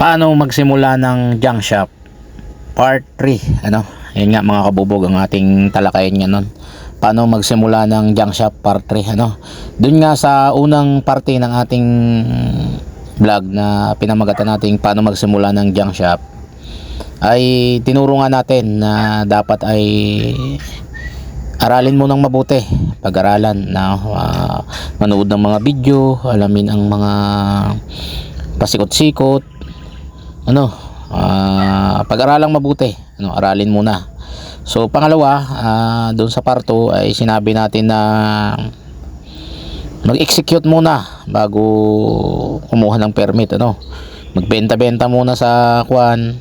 paano magsimula ng junk shop part 3 ano? Yun nga mga kabubog ang ating talakayin nga nun paano magsimula ng junk shop part 3 ano? Dun nga sa unang parte ng ating vlog na pinamagatan natin paano magsimula ng junk shop ay tinuro nga natin na dapat ay aralin mo ng mabuti. Pag-aralan na ah, manood ng mga video alamin ang mga pasikot-sikot ano ah, pag-aralang mabuti. Ano aralin muna. So pangalawa ah, doon sa parto ay sinabi natin na mag-execute muna bago kumuha ng permit ano. Magbenta-benta muna sa kwan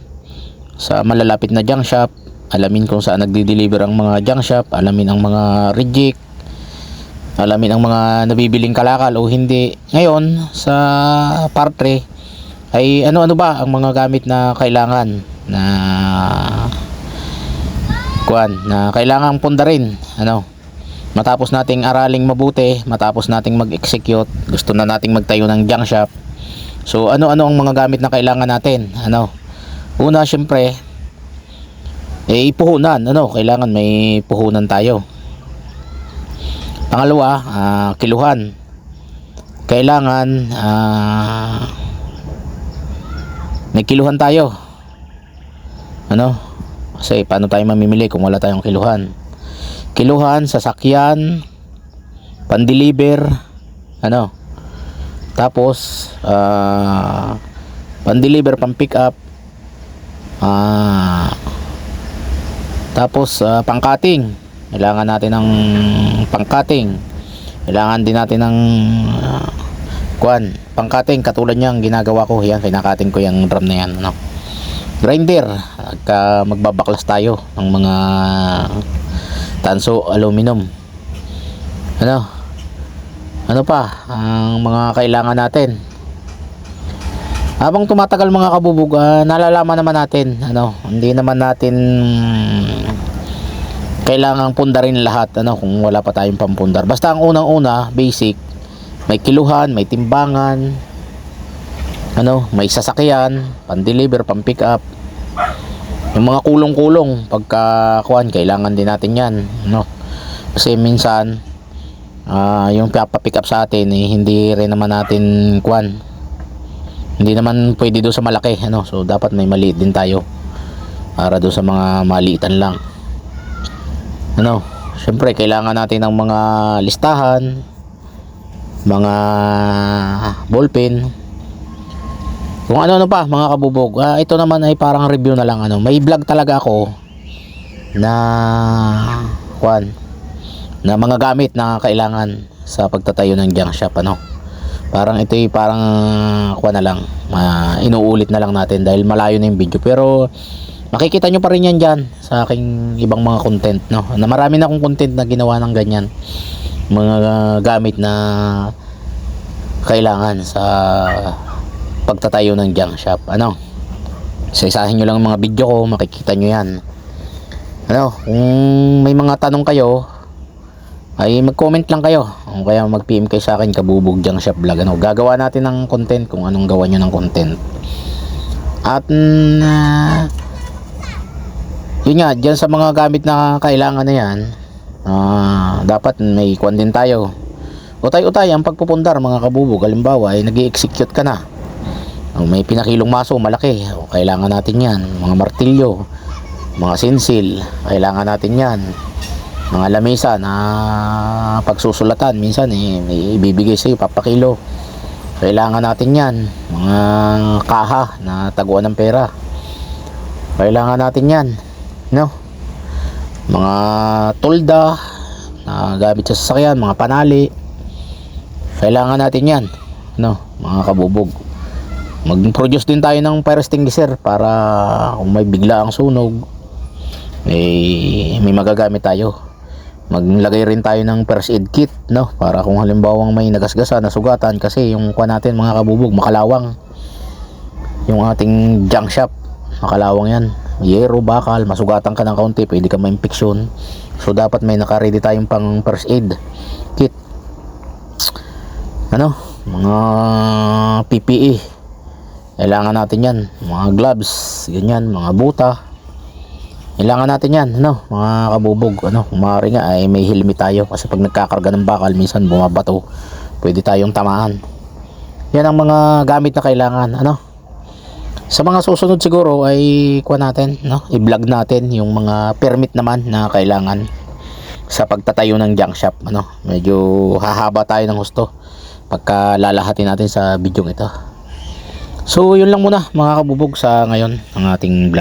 sa malalapit na junk shop. Alamin kung saan nagdi-deliver ang mga junk shop. Alamin ang mga reject. Alamin ang mga nabibiling kalakal o hindi. Ngayon sa part 3 ay ano-ano ba ang mga gamit na kailangan na kuan na kailangan pundarin? Ano? Matapos nating araling mabuti matapos nating mag-execute gusto na nating magtayo ng junk shop. So ano-ano ang mga gamit na kailangan natin? Ano? Una syempre eh puhunan ano? Kailangan may puhunan tayo. Pangalawa ah, kiluhan. Kailangan ah, may kiluhan tayo. Ano? Kasi paano tayo mamimili kung wala tayong kiluhan? Kiluhan sasakyan pandeliver ano? Tapos ah, pandeliver pang pick up ah tapos ah, pangkating kailangan natin ng pangkating kailangan din natin ng ah, kuan pangkating katulad niyang ginagawa ko yan kinakating ko yung drum na yan ano. Grinder ka magbabaklas tayo ng mga tanso aluminum. Ano? Ano pa ang mga kailangan natin? Habang tumatagal mga kabubog ah, nalalaman naman natin ano hindi naman natin kailangang pundarin lahat ano kung wala pa tayong pampundar. Basta ang unang una basic may kiluhan may timbangan ano may sasakyan pan deliver pan pick up. Yung mga kulong-kulong pagka kuan kailangan din natin yan no? Kasi minsan ah, yung pick up sa atin eh, hindi rin naman natin kuan hindi naman pwede doon sa malaki ano? So dapat may maliit din tayo para doon sa mga maliitan lang. Ano? Syempre kailangan natin ng mga listahan mga ballpen. Kung ano-ano pa mga kabubog. Ah, ito naman ay parang review na lang ano. May vlog talaga ako na kwan na mga gamit na kailangan sa pagtatayo ng junk shop ano. Parang ito ay parang kuha na lang ah, inuulit na lang natin dahil malayo na yung video. Pero makikita nyo pa rin yan dyan sa aking ibang mga content no? Na marami na akong content na ginawa ng ganyan mga gamit na kailangan sa pagtatayo ng junk shop. Ano? Isa-isahin nyo lang ang mga video ko makikita nyo yan. Ano? Kung may mga tanong kayo ay mag-comment lang kayo. O kaya mag-PM kayo sa akin kabubog junk shop vlog. Ano? Gagawa natin ng content kung anong gawa nyo ng content. At ah, yun nga dyan sa mga gamit na kailangan na yan ah, dapat may kwan din tayo. Utay-utay ang pagpupundar mga kabubog. Halimbawa ay nag execute ka na. O, may pinakilong maso malaki. Kailangan natin yan. Mga martilyo mga sinsil kailangan natin yan. Mga lamesa na pagsusulatan. Minsan eh, ibibigay sa'yo papakilo. Kailangan natin yan. Mga kaha na taguan ng pera. Kailangan natin yan. No mga tolda na gamit sa sasakyan mga panali. Kailangan natin yan no mga kabubog. Mag-produce din tayo ng fire extinguisher para kung may bigla ang sunog eh, may magagamit tayo. Maglagay rin tayo ng first aid kit no para kung halimbawang may nagasgasa na sugatan kasi yung kuha natin mga kabubog makalawang. Yung ating junk shop makalawang yan yero bakal masugatan ka ng kaunti pwede ka ma-infection. So dapat may naka-ready tayong pang first aid kit. Ano? Mga PPE Kailangan natin yan. Mga gloves, ganyan, mga buta. Kailangan natin yan, ano, mga kabubog, ano, kung maaari nga ay may helmet tayo. Kasi pag nagkakarga ng bakal minsan bumabato, pwede tayong tamaan. Yan ang mga gamit na kailangan, ano. Sa mga susunod siguro ay kuha natin, no, i-vlog natin yung mga permit naman na kailangan sa pagtatayo ng junk shop, ano. Medyo hahaba tayo ng husto pagka lalahatin natin sa video ito. So, yun lang muna mga kabubog sa ngayon ang ating vlog.